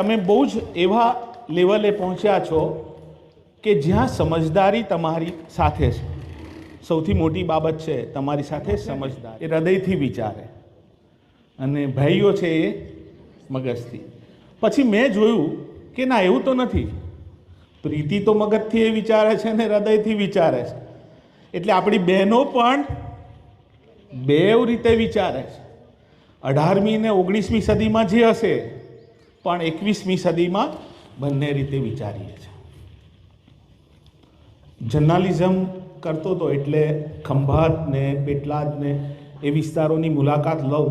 તમે બહુ જ એવા લેવલે પહોંચ્યા છો કે જ્યાં સમજદારી તમારી સાથે છે. સૌથી મોટી બાબત છે તમારી સાથે સમજદાર. એ હૃદયથી વિચારે. અને ભાઈઓ છે એ મગજથી. પછી મેં જોયું કે ના, એવું તો નથી. પ્રીતિ તો મગજથી એ વિચારે છે ને હૃદયથી વિચારે છે. એટલે આપણી બહેનો પણ બેવ રીતે વિચારે છે. અઢારમી ને ઓગણીસમી સદીમાં જે હશે પણ એકવીસમી સદીમાં બંને રીતે વિચારીએ છીએ. જર્નાલિઝમ કરતો હતો એટલે ખંભાત ને પેટલાદ ને એ વિસ્તારોની મુલાકાત લઉં,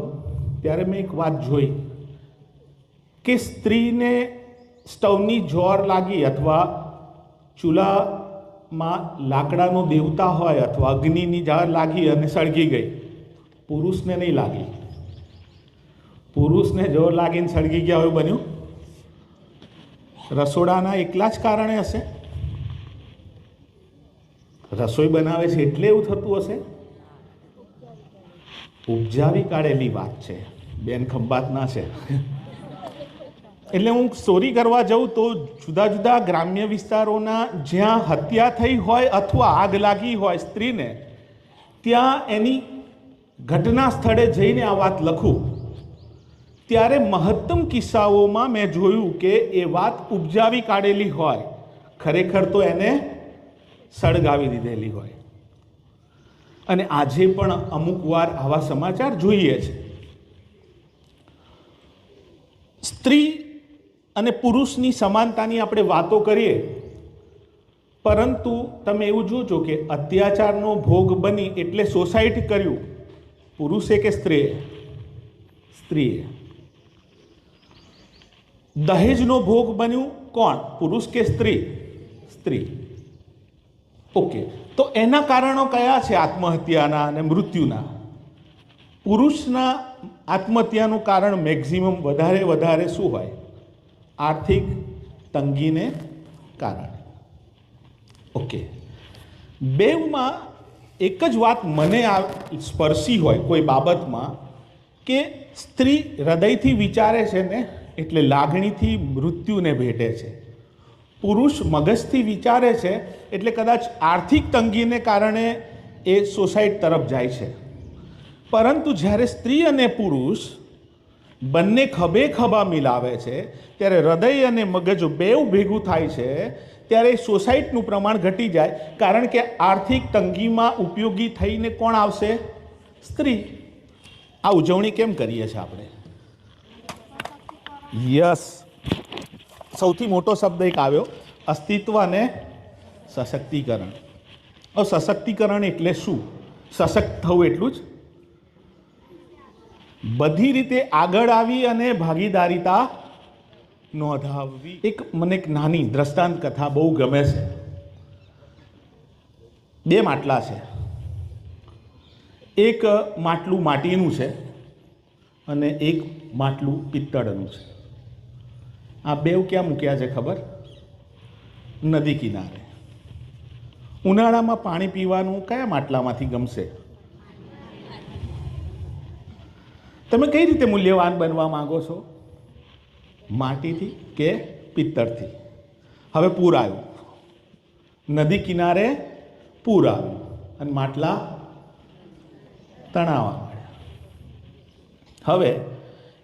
ત્યારે મેં એક વાત જોઈ કે સ્ત્રીને સ્ટવની જોર લાગી અથવા ચૂલામાં લાકડાનો દેવતા હોય અથવા અગ્નિની જાર લાગી અને સળગી ગઈ. પુરુષને નહીં લાગી. પુરુષને જોર લાગીને સળગી ગયા હોય બન્યું? રસોડાના એકલા જ કારણે હશે? રસોઈ બનાવે છે એટલે એવું થતું હશે? ઉપજાવી કાઢેલી વાત છે. બેન ખંભાતના છે. એટલે હું ચોરી કરવા જાઉં તો જુદા જુદા ગ્રામ્ય વિસ્તારોના જ્યાં હત્યા થઈ હોય અથવા આગ લાગી હોય સ્ત્રીને, ત્યાં એની ઘટના સ્થળે જઈને આ વાત લખું. ત્યારે મહત્તમ કિસ્સાઓમાં મેં જોયું કે એ વાત ઉપજાવી કાઢેલી હોય, ખરેખર તો એને સળગાવી દીધેલી હોય. અને આજે પણ અમુક વાર આવા સમાચાર જોઈએ છે. સ્ત્રી અને પુરુષની સમાનતાની આપણે વાતો કરીએ, પરંતુ તમે એવું જોજો કે અત્યાચારનો ભોગ બની એટલે સોસાયટી કર્યું, પુરુષે કે સ્ત્રીએ? સ્ત્રીએ. દહેજનો ભોગ બન્યું કોણ? પુરુષ કે સ્ત્રી? સ્ત્રી. ઓકે તો એના કારણો કયા છે આત્મહત્યાના અને મૃત્યુના? પુરુષના આત્મહત્યાનું કારણ મેક્ઝિમમ વધારે વધારે શું હોય? આર્થિક તંગીને કારણે. ઓકે બેવમાં એક જ વાત મને આ સ્પર્શી હોય કોઈ બાબતમાં કે સ્ત્રી હૃદયથી વિચારે છે ને એટલે લાગણીથી મૃત્યુને ભેટે છે. પુરુષ મગજથી વિચારે છે, એટલે કદાચ આર્થિક તંગીને કારણે એ સોસાઇડ તરફ જાય છે. પરંતુ જ્યારે સ્ત્રી અને પુરુષ બંને ખભે ખભા મિલાવે છે, ત્યારે હૃદય અને મગજ બેવ ભેગું થાય છે, ત્યારે સોસાયટીનું પ્રમાણ ઘટી જાય. કારણ કે આર્થિક તંગીમાં ઉપયોગી થઈને કોણ આવશે? સ્ત્રી. આ ઉજવણી કેમ કરીએ છીએ આપણે? યસ. સૌથી મોટો શબ્દ એક આવ્યો અસ્તિત્વ અને સશક્તિકરણ. હવે સશક્તિકરણ એટલે શું? સશક્ત થવું એટલું જ. બધી રીતે આગળ આવી અને ભાગીદારીતા નોંધાવવી. એક મને એક નાની દ્રષ્ટાંત કથા બહુ ગમે છે. બે માટલા છે. એક માટલું માટીનું છે અને એક માટલું પિત્તળનું છે. આ બેવ ક્યાં મૂક્યા છે ખબર? નદી કિનારે. ઉનાળામાં પાણી પીવાનું કયા માટલામાંથી ગમશે? તમે કઈ રીતે મૂલ્યવાન બનવા માંગો છો? માટીથી કે પિત્તળથી? હવે પૂર આવ્યું નદી કિનારે પૂર આવ્યું અને માટલા તણાવા હવે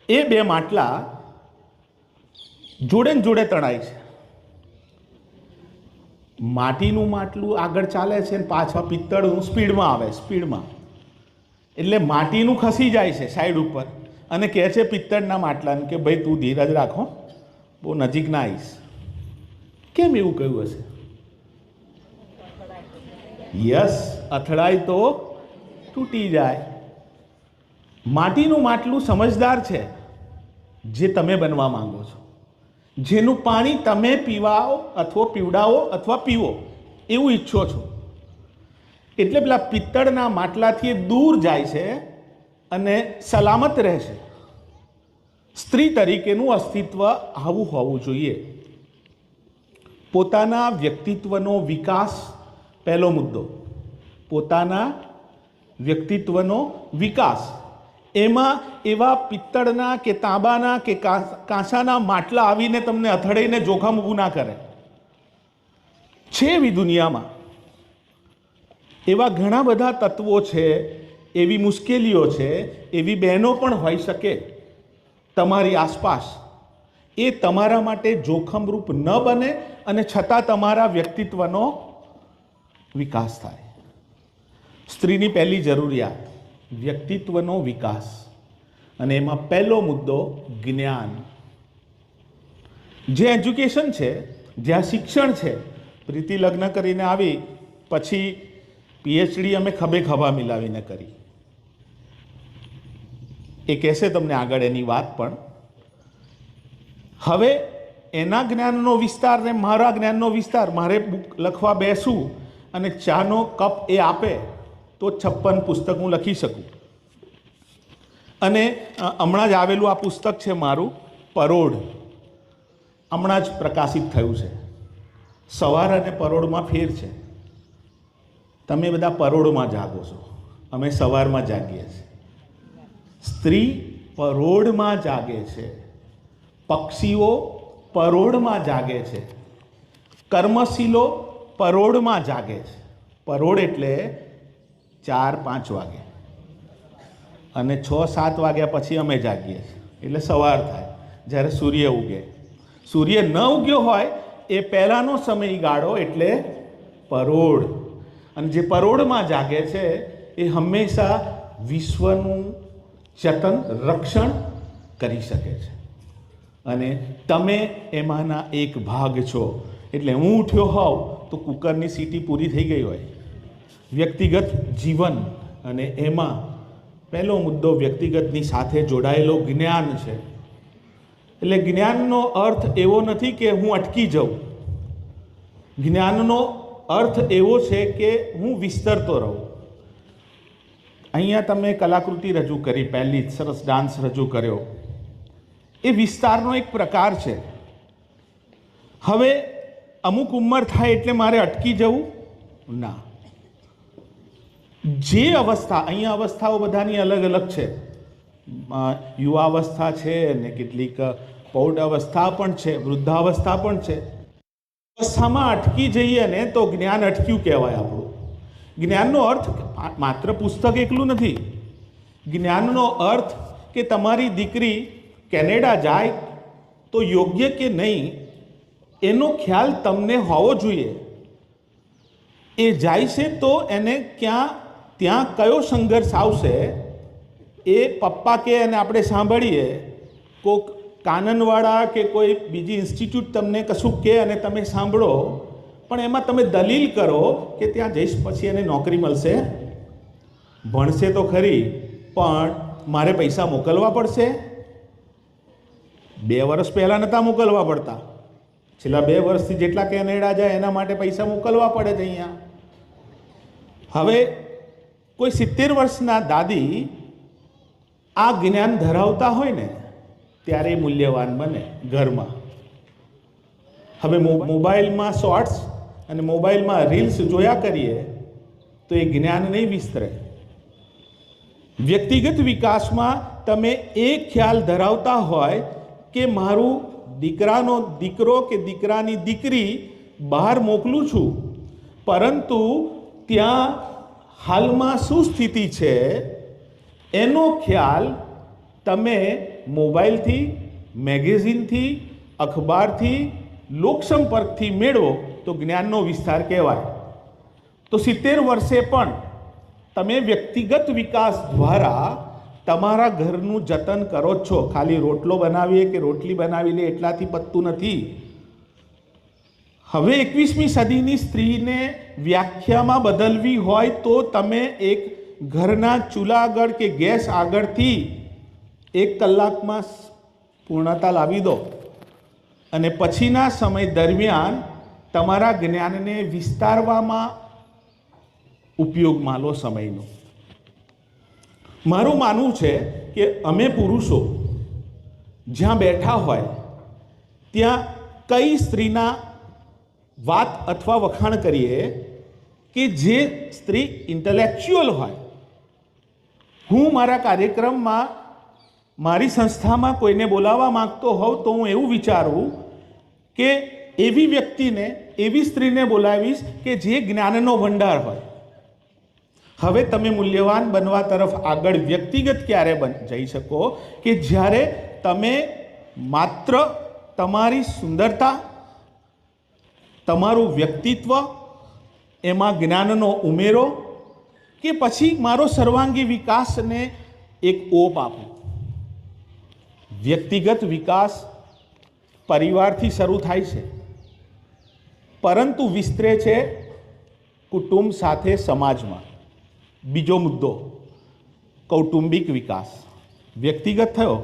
એ બે માટલા જોડે ને જોડે તણાય છે. માટીનું માટલું આગળ ચાલે છે ને પાછા પિત્તળનું સ્પીડમાં આવે, સ્પીડમાં. એટલે માટીનું ખસી જાય છે સાઈડ ઉપર. અને કહે છે પિત્તળના માટલાને કે ભાઈ, તું ધીરજ રાખો, બહુ નજીક ના આવીશ. કેમ એવું કહ્યું હશે? યસ, અથડાય તો તૂટી જાય. માટીનું માટલું સમજદાર છે, જે તમે બનવા માંગો છો. જેનું પાણી તમે પીવાઓ અથવા પીવડાવો અથવા પીવો, એવું ઈચ્છો છો. એટલે પેલા પિત્તળના માટલાથી દૂર જાય છે અને સલામત રહેશે સ્ત્રી તરીકેનું અસ્તિત્વ આવું હોવું જોઈએ. પોતાના વ્યક્તિત્વનો વિકાસ, પહેલો મુદ્દો. પોતાના વ્યક્તિત્વનો વિકાસ. એમાં એવા પિત્તળના કે તાંબાના કે કાંસ- કાંસાના માટલા આવીને તમને અથડાઈને જોખમ ઊભું ના કરે. છે એવી દુનિયામાં. એવા ઘણા બધા તત્વો છે, એવી મુશ્કેલીઓ છે, એવી બહેનો પણ હોઈ શકે તમારી આસપાસ. એ તમારા માટે જોખમરૂપ ન બને અને છતાં તમારા વ્યક્તિત્વનો વિકાસ થાય. સ્ત્રીની પહેલી જરૂરિયાત. વ્યક્તિત્વનો વિકાસ. અને એમાં પહેલો મુદ્દો જ્ઞાન. જે એજ્યુકેશન છે, જ્યાં શિક્ષણ છે, પ્રીતિ લગ્ન કરીને આવી, પછી પીએચડી અમે ખભે ખભા મિલાવીને કરી. એ કહેશે તમને આગળ એની વાત પણ. હવે એના જ્ઞાનનો વિસ્તાર ને મારા જ્ઞાનનો વિસ્તાર, મારે બુક લખવા બેસું અને ચાનો કપ એ આપે. તો છપ્પન પુસ્તક હું લખી શકું. અને હમણાં જ આવેલું આ પુસ્તક છે મારું, પરોઢ. હમણાં જ પ્રકાશિત થયું છે. સવાર અને પરોળમાં ફેર છે. તમે બધા પરોળમાં જાગો છો. અમે સવારમાં જાગીએ છીએ. સ્ત્રી પરોળમાં જાગે છે. પક્ષીઓ પરોળમાં જાગે છે. કર્મશીલો પરોળમાં જાગે છે. પરોળ એટલે ચાર પાંચ વાગે. અને છ, સાત વાગ્યા પછી અમે જાગીએ છીએ. એટલે સવાર થાય. જ્યારે સૂર્ય ઉગે. સૂર્ય ન ઉગ્યો હોય, એ પહેલાંનો સમયગાળો એટલે પરોળ. અને જે પરોળમાં જાગે છે, એ હંમેશા વિશ્વનું જતન રક્ષણ કરી શકે છે. અને તમે એમાંના એક ભાગ છો. એટલે હું ઉઠ્યો હોઉં, તો કુકરની સીટી પૂરી થઈ ગઈ હોય. વ્યક્તિગત જીવન અને એમાં પહેલો મુદ્દો વ્યક્તિગતની સાથે જોડાયેલો જ્ઞાન છે. એટલે જ્ઞાનનો અર્થ એવો નથી કે હું અટકી જાઉં. જ્ઞાનનો અર્થ એવો છે કે હું વિસ્તરતો રહું. અહીંયા તમે કલાકૃતિ રજૂ કરી, પહેલી જ સરસ ડાન્સ રજૂ કર્યો. એ વિસ્તારનો એક પ્રકાર છે. હવે અમુક ઉંમર થાય એટલે મારે અટકી જવું? ના. જે અવસ્થા, અહીંયા અવસ્થાઓ બધાની અલગ અલગ છે. યુવા યુવાવસ્થા છે ને કેટલીક પૌઢ અવસ્થા પણ છે, વૃદ્ધાવસ્થા પણ છે. અવસ્થામાં અટકી જઈએ ને તો જ્ઞાન અટક્યું કહેવાય આપણું. જ્ઞાનનો અર્થ માત્ર પુસ્તક એકલું નથી. જ્ઞાનનો અર્થ કે તમારી દીકરી કેનેડા જાય તો યોગ્ય કે નહીં, એનો ખ્યાલ તમને હોવો જોઈએ. એ જાય છે તો એને ક્યાં ત્યાં કયો સંઘર્ષ આવશે એ પપ્પા કે અને આપણે સાંભળીએ. કોક કાનનવાળા કે કોઈ બીજી ઇન્સ્ટિટ્યૂટ તમને કશું કહે અને તમે સાંભળો. પણ એમાં તમે દલીલ કરો કે ત્યાં જઈશ પછી એને નોકરી મળશે. ભણશે તો ખરી, પણ મારે પૈસા મોકલવા પડશે. બે વર્ષ પહેલાં નહોતા મોકલવા પડતા. છેલ્લા બે વર્ષથી જેટલા કેનેડા જાય એના માટે પૈસા મોકલવા પડે છે અહીંયા. હવે કોઈ સિત્તેર વર્ષના દાદી આ જ્ઞાન ધરાવતા હોય ને, ત્યારે મૂલ્યવાન બને ઘરમાં. હવે મોબાઈલમાં શોર્ટ્સ અને મોબાઈલમાં રીલ્સ જોયા કરીએ, તો એ જ્ઞાન નહીં વિસ્તરે. વ્યક્તિગત વિકાસમાં તમે એ ખ્યાલ ધરાવતા હોય કે મારું દીકરાનો દીકરો કે દીકરાની દીકરી બહાર મોકલું છું, પરંતુ ત્યાં હાલમાં શું સ્થિતિ છે એનો ખ્યાલ તમે મોબાઈલથી, મેગેઝિનથી, અખબારથી, લોકસંપર્કથી મેળવો તો જ્ઞાનનો વિસ્તાર કહેવાય. તો સિત્તેર વર્ષે પણ તમે વ્યક્તિગત વિકાસ દ્વારા તમારા ઘરનું જતન કરો છો. ખાલી રોટલો બનાવીએ કે રોટલી બનાવી લે એટલાથી પતતું નથી. હવે એકવીસમી સદીની સ્ત્રીને વ્યાખ્યામાં બદલવી હોય તો તમે એક ઘરના ચૂલા આગળ કે ગેસ આગળથી એક કલાકમાં પૂર્ણતા લાવી દો. અને પછીના સમય દરમિયાન તમારા જ્ઞાનને વિસ્તારવામાં ઉપયોગમાં લો સમયનો. મારું માનવું છે કે અમે પુરુષો જ્યાં બેઠા હોય, ત્યાં કઈ સ્ત્રીના વાત અથવા વખાણ કરીએ કે જે સ્ત્રી ઇન્ટેલેક્ચ્યુઅલ હોય. હું મારા કાર્યક્રમમાં, મારી સંસ્થામાં કોઈને બોલાવવા માંગતો હોઉં તો હું એવું વિચારું કે એવી વ્યક્તિને, એવી સ્ત્રીને બોલાવીશ કે જે જ્ઞાનનો ભંડાર હોય. હવે તમે મૂલ્યવાન બનવા તરફ આગળ વ્યક્તિગત ક્યારે બન, જઈ શકો કે જ્યારે તમે માત્ર તમારી સુંદરતા તમારું વ્યક્તિત્વ, એમાં જ્ઞાનનો ઉમેરો કે પછી મારો સર્વાંગી વિકાસને એક ઓપ આપો. વ્યક્તિગત વિકાસ પરિવારથી શરૂ થાય છે. પરંતુ વિસ્તરે છે કુટુંબ સાથે સમાજમાં. બીજો મુદ્દો, કૌટુંબિક વિકાસ. વ્યક્તિગત થયો,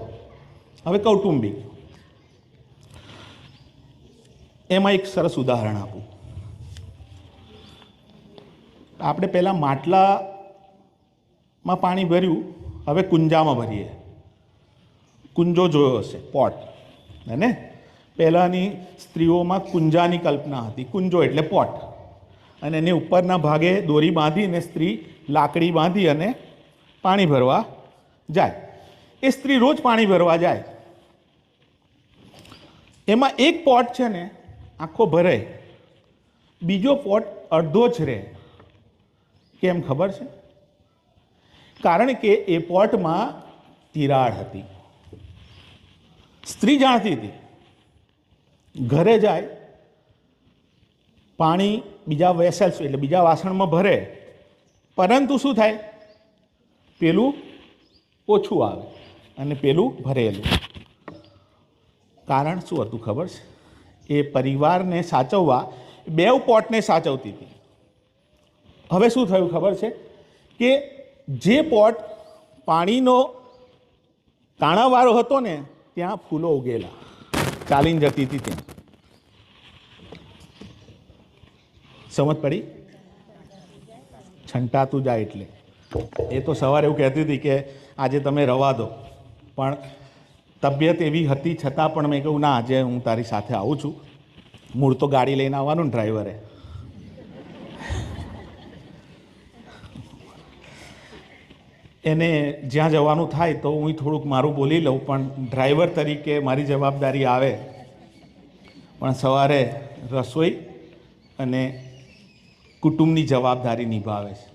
હવે કૌટુંબિક. એમાં એક સરસ ઉદાહરણ આપું. આપણે પહેલાં માટલામાં પાણી ભર્યું, હવે કુંજામાં ભરીએ. કુંજો જોયો હશે, પોટ. ને પહેલાંની સ્ત્રીઓમાં કુંજાની કલ્પના હતી, કુંજો એટલે પોટ. અને એની ઉપરના ભાગે દોરી બાંધીને સ્ત્રી લાકડી બાંધી અને પાણી ભરવા જાય. એ સ્ત્રી રોજ પાણી ભરવા જાય. એમાં એક પોટ છે ને આખો ભરે બીજો પોટ અડધો જ રહે. કેમ ખબર છે? કારણ કે એ પોટમાં તિરાડ હતી. સ્ત્રી જાણતી હતી. ઘરે જાય, પાણી બીજા વેસલ્સ એટલે બીજા વાસણમાં ભરે. પરંતુ શું થાય? પેલું ઓછું આવે અને પેલું ભરેલું. કારણ શું હતું ખબર છે? એ પરિવારને સાચવવા બેવ પોટને સાચવતી હતી. હવે શું થયું ખબર છે? કે જે પોટ પાણીનો કાણાવાળો હતો ને, ત્યાં ફૂલો ઉગેલા. ચાલીને જતી હતી ત્યાં. સમજ પડી? છંટાતું જાય એટલે. એ તો સવારે એવું કહેતી હતી કે આજે તમે રવા દો. પણ તબિયત એવી હતી છતાં પણ મેં કહ્યું, ના, આજે હું તારી સાથે આવું છું. મૂળ તો ગાડી લઈને આવવાનું ડ્રાઈવરે. એને જ્યાં જવાનું થાય તો હું થોડુંક મારું બોલી લઉં, પણ ડ્રાઈવર તરીકે મારી જવાબદારી આવે. પણ સવારે રસોઈ અને કુટુંબની જવાબદારી નિભાવે છે.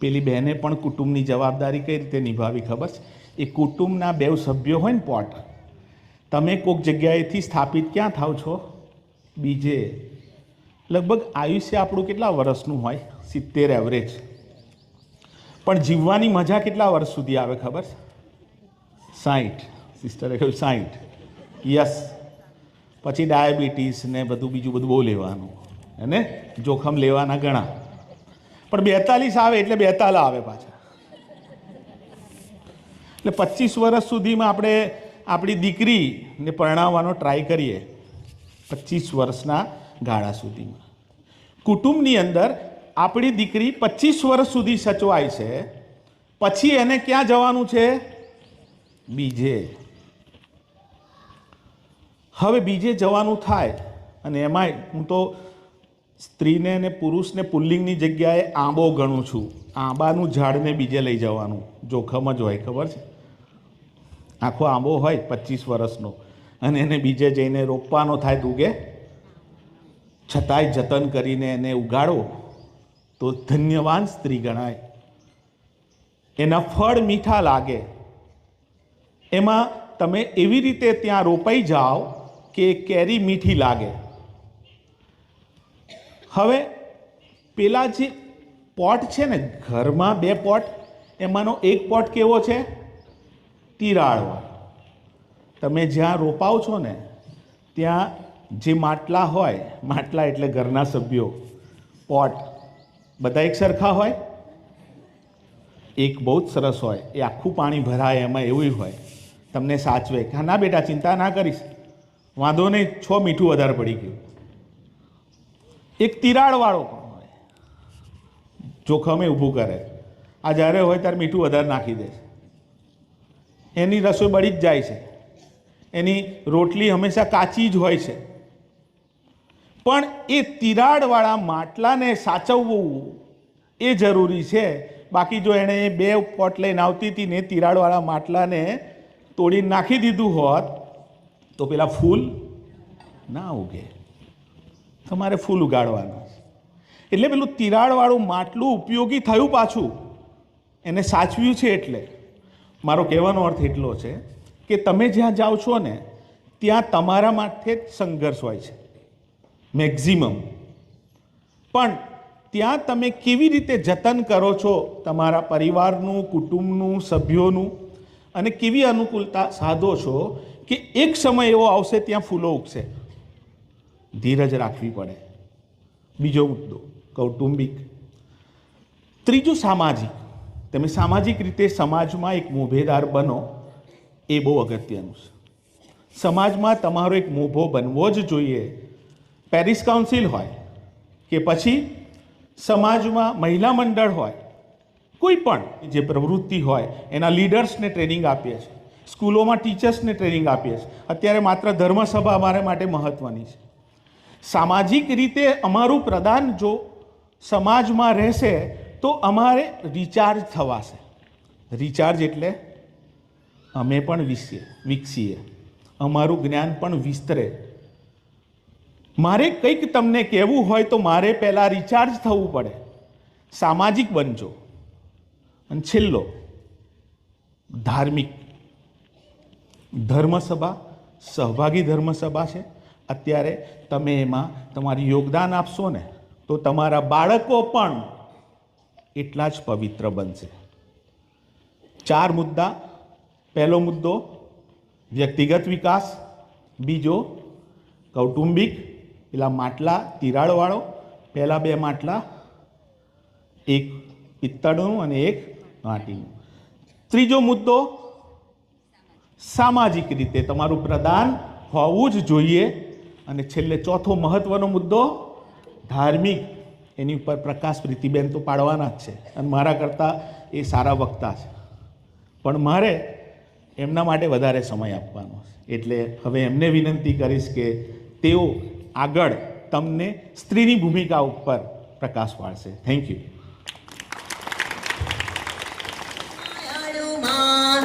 પેલી બહેને પણ કુટુંબની જવાબદારી કઈ રીતે નિભાવી ખબર છે? એ કુટુંબના બે સભ્યો હોય ને પોટ, તમે કોઈક જગ્યાએથી સ્થાપિત ક્યાં થાવ છો? બીજે. લગભગ આયુષ્ય આપણું કેટલા વર્ષનું હોય? સિત્તેર એવરેજ પણ જીવવાની મજા કેટલા વર્ષ સુધી આવે ખબર? સાઠ સિસ્ટરે કહ્યું સાઠ યસ પછી ડાયાબિટીસ ને બધું બીજું બધું બહુ લેવાનું. અને જોખમ લેવાના ઘણા. પણ બેતાલીસ આવે એટલે બેતાલા આવે પાછા. એટલે પચીસ વર્ષ સુધીમાં આપણે આપણી દીકરીને પરણાવવાનો ટ્રાય કરીએ. પચીસ વર્ષના ગાળા સુધીમાં. કુટુંબની અંદર આપણી દીકરી પચીસ વર્ષ સુધી સચવાય છે. પછી એને ક્યાં જવાનું છે? બીજે. હવે બીજે જવાનું થાય અને એમાંય હું તો સ્ત્રીને અને પુરુષને પુલ્લિંગની જગ્યાએ આંબો ગણું છું. આંબાનું ઝાડને બીજે લઈ જવાનું. જોખમ જ હોય, ખબર છે? આખો આંબો હોય પચીસ વર્ષનો. અને એને બીજે જઈને રોપવાનો થાય ઉગે છતાંય જતન કરીને એને ઉગાડો તો ધન્યવાન સ્ત્રી ગણાય. એના ફળ મીઠા લાગે. એમાં તમે એવી રીતે ત્યાં રોપાઈ જાઓ કે કેરી મીઠી લાગે. હવે પેલા જે પોટ છે ને, ઘરમાં બે પોટ, એમાંનો એક પોટ કેવો છે? તિરાડવાળો તમે જ્યાં રોપાવ છો ને, ત્યાં જે માટલા હોય, માટલા એટલે ઘરના સભ્યો, પોટ, બધા એક સરખા હોય? એક બહુ જ સરસ હોય, એ આખું પાણી ભરાય એમાં એવું હોય. તમને સાચવે કે ના બેટા, ચિંતા ના કરીશ. વાંધો નહીં, છ મીઠું વધારે પડી ગયું. એક તિરાડવાળો પણ હોય, જોખમે ઊભું કરે. આ જ્યારે હોય ત્યારે મીઠું વધારે નાખી દે છે. એની રસોઈ બળી જ જાય છે. એની રોટલી હંમેશા કાચી જ હોય છે. પણ એ તિરાડવાળા માટલાને સાચવવું એ જરૂરી છે. બાકી જો એણે બે પોટ લઈને આવતી હતી ને તિરાડવાળા માટલાને તોડી નાખી દીધું હોત, તો પેલા ફૂલ ના ઉગે. તમારે ફૂલ ઉગાડવાનું એટલે પેલું તિરાડવાળું માટલું ઉપયોગી થયું પાછું. એને સાચવ્યું છે એટલે. મારો કહેવાનો અર્થ એટલો છે કે તમે જ્યાં જાઓ છો ને, ત્યાં તમારા માટે જ સંઘર્ષ હોય છે. મેક્ઝિમમ પણ ત્યાં તમે કેવી રીતે જતન કરો છો તમારા પરિવારનું, કુટુંબનું, સભ્યોનું? અને કેવી અનુકૂળતા સાધો છો કે એક સમય એવો આવશે ત્યાં ફૂલો ઉગશે? ધીરજ રાખવી પડે. બીજો મુદ્દો, કૌટુંબિક. ત્રીજું સામાજિક. તમે સામાજિક રીતે સમાજમાં એક મોભેદાર બનો, એ બહુ અગત્યનું છે. સમાજમાં તમારો એક મોભો બનવો જ જોઈએ. પેરિસ કાઉન્સિલ હોય કે પછી સમાજમાં મહિલા મંડળ હોય, કોઈ પણ જે પ્રવૃત્તિ હોય, એના લીડર્સને ટ્રેનિંગ આપીએ છીએ સ્કૂલોમાં ટીચર્સને ટ્રેનિંગ આપીએ છીએ અત્યારે માત્ર ધર્મસભા અમારા માટે મહત્ત્વની છે. સામાજિક રીતે અમારું પ્રદાન જો સમાજમાં રહેશે તો અમારે રિચાર્જ થવાશે. રિચાર્જ એટલે અમે પણ વિકસીએ વિકસીએ. અમારું જ્ઞાન પણ વિસ્તરે. મારે કંઈક તમને કહેવું હોય તો મારે પહેલાં રિચાર્જ થવું પડે. સામાજિક બનજો. અને છેલ્લો, ધાર્મિક. ધર્મસભા, સહભાગી ધર્મસભા છે. અત્યારે તમે એમાં તમારું યોગદાન આપશો ને, તો તમારા બાળકો પણ એટલા જ પવિત્ર બનશે. ચાર મુદ્દા. પહેલો મુદ્દો, વ્યક્તિગત વિકાસ. બીજો, કૌટુંબિક, પેલા માટલા, તિરાડવાળો. પહેલાં બે માટલા, એક પિત્તળનું અને એક માટીનું. ત્રીજો મુદ્દો, સામાજિક રીતે તમારું પ્રદાન હોવું જ જોઈએ. અને છેલ્લે ચોથો મહત્ત્વનો મુદ્દો, ધાર્મિક. એની ઉપર પ્રકાશ પ્રીતિબેન તો પાડવાના જ છે અને મારા કરતાં એ સારા વક્તા છે. પણ મારે એમના માટે વધારે સમય આપવાનો છે. એટલે હવે એમને વિનંતી કરીશ કે તેઓ આગળ તમને સ્ત્રીની ભૂમિકા ઉપર પ્રકાશ પાડશે. Thank you માયાળુમાં.